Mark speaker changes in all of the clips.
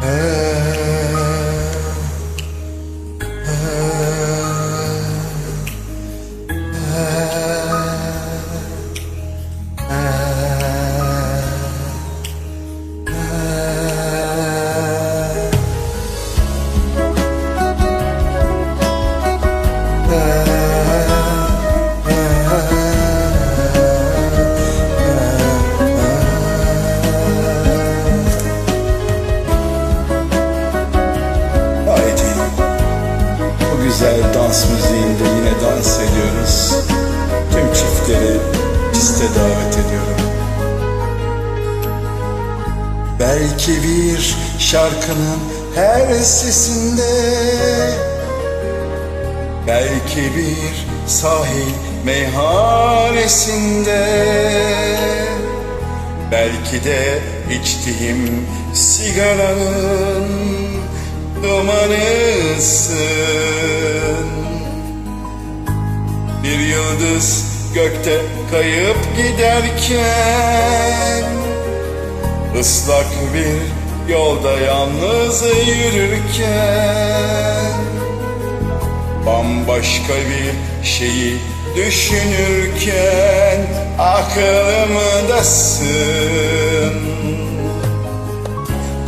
Speaker 1: Hey. Dans müziğinde yine dans ediyoruz. Tüm çiftleri piste davet ediyorum. Belki bir şarkının her sesinde Belki bir sahil meyhanesinde Belki de içtiğim sigaranın dumanısın Bir yıldız gökte kayıp giderken Islak bir yolda yalnız yürürken Bambaşka bir şeyi düşünürken aklımdasın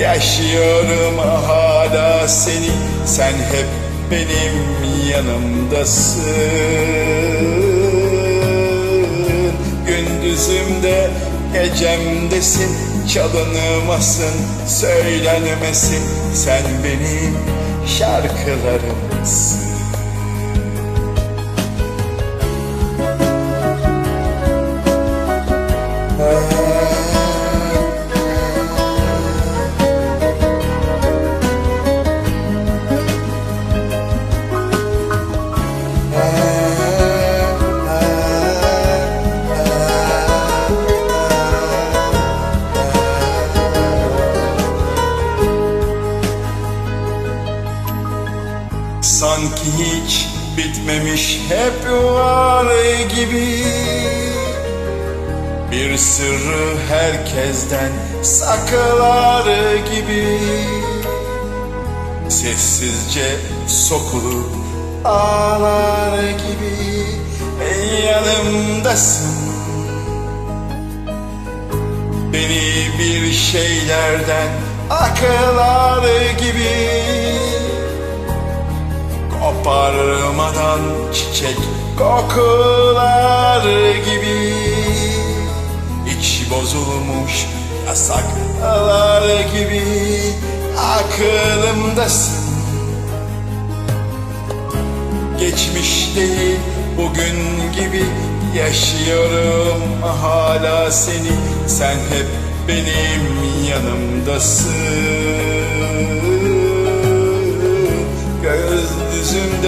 Speaker 1: yaşıyorum hala seni. Sen hep benim yanımdasın. Gündüzümde gecemdesin Çalınmasın söylenmesin. Sen benim şarkılarımsın Sanki hiç bitmemiş hep var gibi. Bir sırrı herkesten saklar gibi. Sessizce sokulup ağlar gibi. Yanımdasın. Beni bir şeylerden aklar gibi Koparmadan çiçek kokular gibi. İç bozulmuş yasaklar gibi Aklımdasın. Geçmiş değil bugün gibi Yaşıyorum. Hala seni Sen hep benim yanımdasın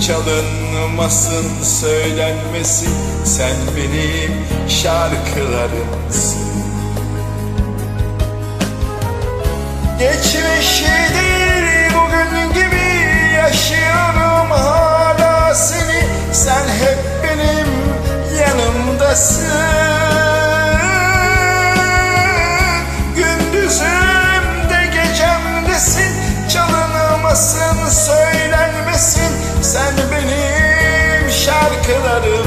Speaker 1: Çalınmasın söylenmesin. Sen benim şarkılarımsın. Geçmişi değil bugün gibi yaşıyorum hala seni. Sen hep benim yanımdasın söylenmesin Sen benim şarkılarımsın